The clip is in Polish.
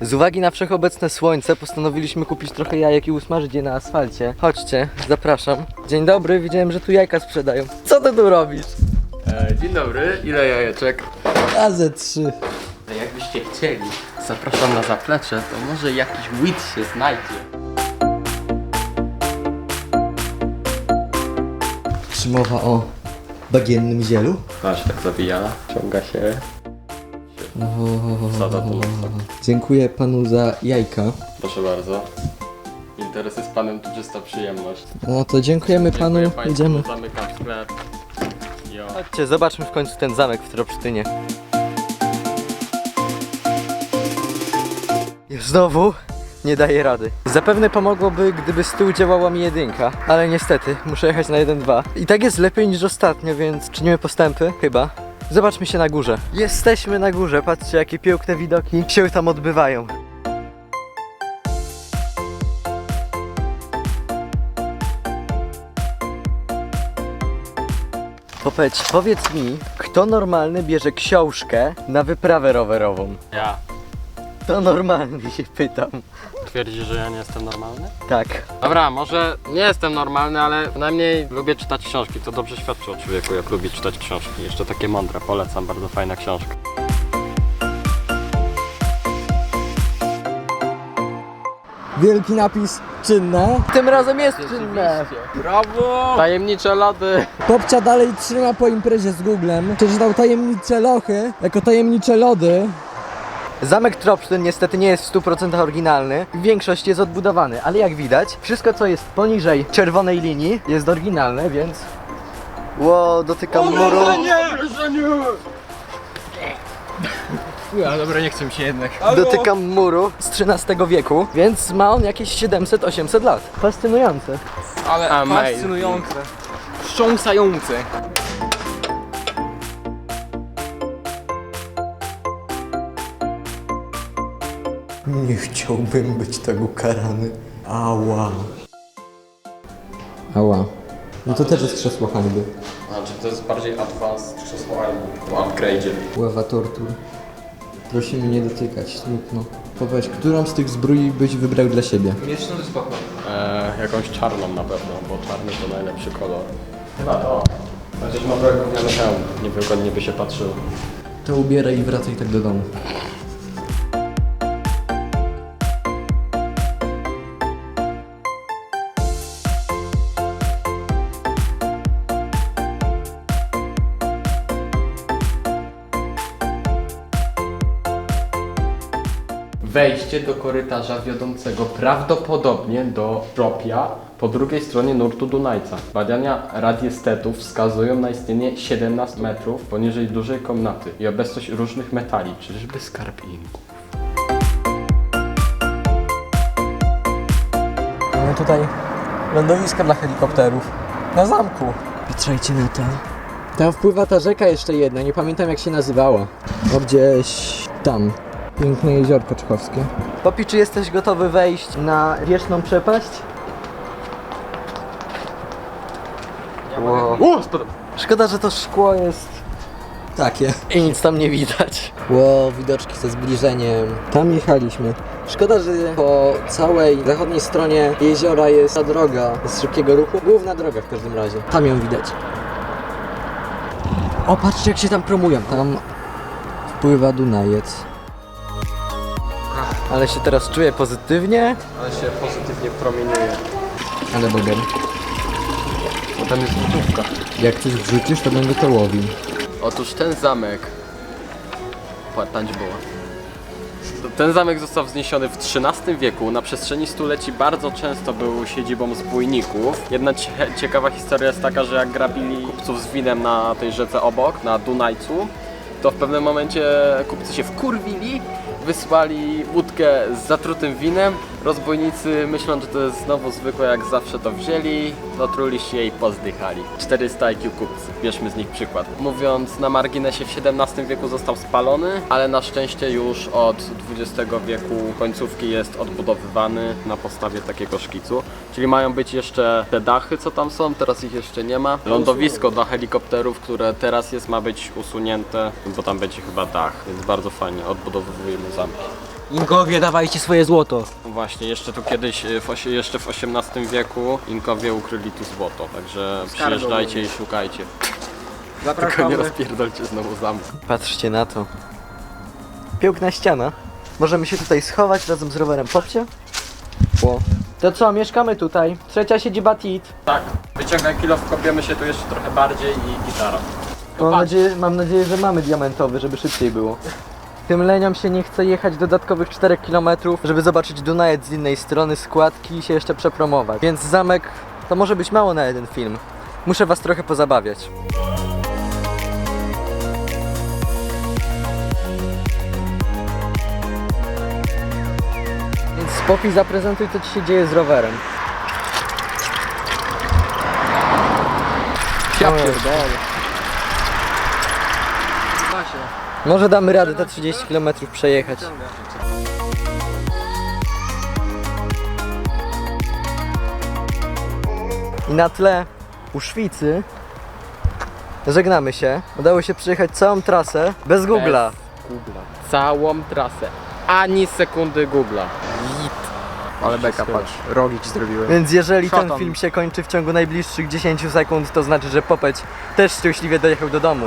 Z uwagi na wszechobecne słońce postanowiliśmy kupić trochę jajek i usmażyć je na asfalcie. Chodźcie, zapraszam. Dzień dobry, widziałem, że tu jajka sprzedają. Co ty tu robisz? E, dzień dobry, ile jajeczek? A ze trzy. Jakbyście chcieli, zapraszam na zaplecze, to może jakiś wit się znajdzie. Czy mowa o bagiennym zielu? Patrz, tak zabija, ciąga się. Sada tu. Dziękuję panu za jajka. Proszę bardzo. Interesy z panem to czysta przyjemność. No to dziękujemy panu, Dziękuję państwu, idziemy. zamykam sklep. Jo. Chodźcie, zobaczmy w końcu ten zamek w Tropsztynie. I znowu nie daję rady. Zapewne pomogłoby, gdyby z tyłu działała mi jedynka, ale niestety muszę jechać na 1-2. I tak jest lepiej niż ostatnio, więc czynimy postępy, chyba. Zobaczmy się na górze. Jesteśmy na górze, patrzcie jakie piękne widoki się tam odbywają. Powiedz, powiedz mi, kto normalny bierze książkę na wyprawę rowerową? Ja. To normalny się pytam. Twierdzisz, że ja nie jestem normalny? Tak. Dobra, może nie jestem normalny, ale przynajmniej lubię czytać książki. To dobrze świadczy o człowieku, jak lubi czytać książki. Jeszcze takie mądre, polecam, bardzo fajna książka. Wielki napis czynne. Tym razem jest czynne. Brawo! Tajemnicze lody! Popcia dalej trzyma po imprezie z Googlem. Przeczytał tajemnicze lochy jako tajemnicze lody. Zamek Tropsztyn niestety nie jest w 100% oryginalny. Większość jest odbudowany, ale jak widać, wszystko co jest poniżej czerwonej linii jest oryginalne, więc... Ło, dotykam muru. Ja, dobra, nie chcę mi się jednak. Dotykam muru z XIII wieku, więc ma on jakieś 700-800 lat. Fascynujące. Ale Amazing. Fascynujące. Wstrząsające. Nie chciałbym być tak ukarany. Ała. Ała. No to też jest krzesło hańby. Znaczy to jest bardziej advanced krzesło albo po upgrade'zie. Ława tortur. Prosimy nie dotykać, smutno. Powiedz, którą z tych zbroi byś wybrał dla siebie? Mieczną to spoko. E, jakąś czarną na pewno, bo czarny to najlepszy kolor. Chyba to. Chociaż ma trochę gówniany hełm, niewygodnie by się patrzyło. To ubieraj i wracaj tak do domu. Wejście do korytarza wiodącego prawdopodobnie do Tropia po drugiej stronie nurtu Dunajca. Badania radiestetów wskazują na istnienie 17 metrów poniżej dużej komnaty i obecność różnych metali, czyżby skarb inku. Mamy tutaj lądowisko dla helikopterów. Na zamku. Patrzajcie na to. Tam wpływa ta rzeka jeszcze jedna, nie pamiętam jak się nazywała. O gdzieś tam. Piękne jeziorko czechowskie. Popi, czy jesteś gotowy wejść na wieczną przepaść? Wow. Spadł! Szkoda, że to szkło jest Takie. i nic tam nie widać. Ło, widoczki ze zbliżeniem. Tam jechaliśmy. Szkoda, że po całej zachodniej stronie jeziora jest ta droga z szybkiego ruchu. Główna droga w każdym razie. Tam ją widać. O, patrzcie jak się tam promują. Tam wpływa Dunajec. Ale się teraz czuję pozytywnie. Ale się pozytywnie promieniuje. Ale boger. Bo tam jest gotówka. Jak coś wrzucisz, to będę to łowił. Otóż ten zamek... Płatać było. Ten zamek został wzniesiony w XIII wieku. Na przestrzeni stuleci bardzo często był siedzibą zbójników. Jedna cie ciekawa historia jest taka, że jak grabili kupców z winem na tej rzece obok, na Dunajcu, to w pewnym momencie kupcy się wkurwili, wysłali łódkę z zatrutym winem. Rozbójnicy, myśląc, że to jest znowu zwykłe, jak zawsze to wzięli, dotruli się i pozdychali. 400 IQ kupcy, bierzmy z nich przykład. Mówiąc na marginesie, w XVII wieku został spalony, ale na szczęście już od XX wieku końcówki jest odbudowywany na podstawie takiego szkicu. Czyli mają być jeszcze te dachy, co tam są, teraz ich jeszcze nie ma. Lądowisko dla helikopterów, które teraz jest, ma być usunięte, bo tam będzie chyba dach, więc bardzo fajnie odbudowujemy zamki. Ingowie, dawajcie swoje złoto. Właśnie, jeszcze tu kiedyś, y, w osie, jeszcze w XVIII wieku Inkowie ukryli tu złoto, także przyjeżdżajcie i szukajcie. Tylko nie Zapraszamy. rozpierdolcie znowu zamku. Patrzcie na to. Piękna ściana. Możemy się tutaj schować razem z rowerem Popcie. O. To co, mieszkamy tutaj. Trzecia siedziba TIT. Tak, wyciągaj kilo, wkopiemy się tu jeszcze trochę bardziej i gitara. Mam nadzieję, mam nadzieję, że mamy diamentowy, żeby szybciej było. Tym leniom się nie chce jechać dodatkowych 4 km, żeby zobaczyć Dunajec z innej strony, składki i się jeszcze przepromować. Więc zamek to może być mało na jeden film. Muszę was trochę pozabawiać. Więc Popi zaprezentuj co ci się dzieje z rowerem. Ja pierdolę. Może damy radę te 30 km przejechać. I na tle u Szwicy żegnamy się. Udało się przejechać całą trasę bez Google'a. Googla. Całą trasę. Ani sekundy Googla. Ale beka, patrz, rogi ci zrobiłem. Więc jeżeli ten film się kończy w ciągu najbliższych 10 sekund, to znaczy, że Popeć też szczęśliwie dojechał do domu.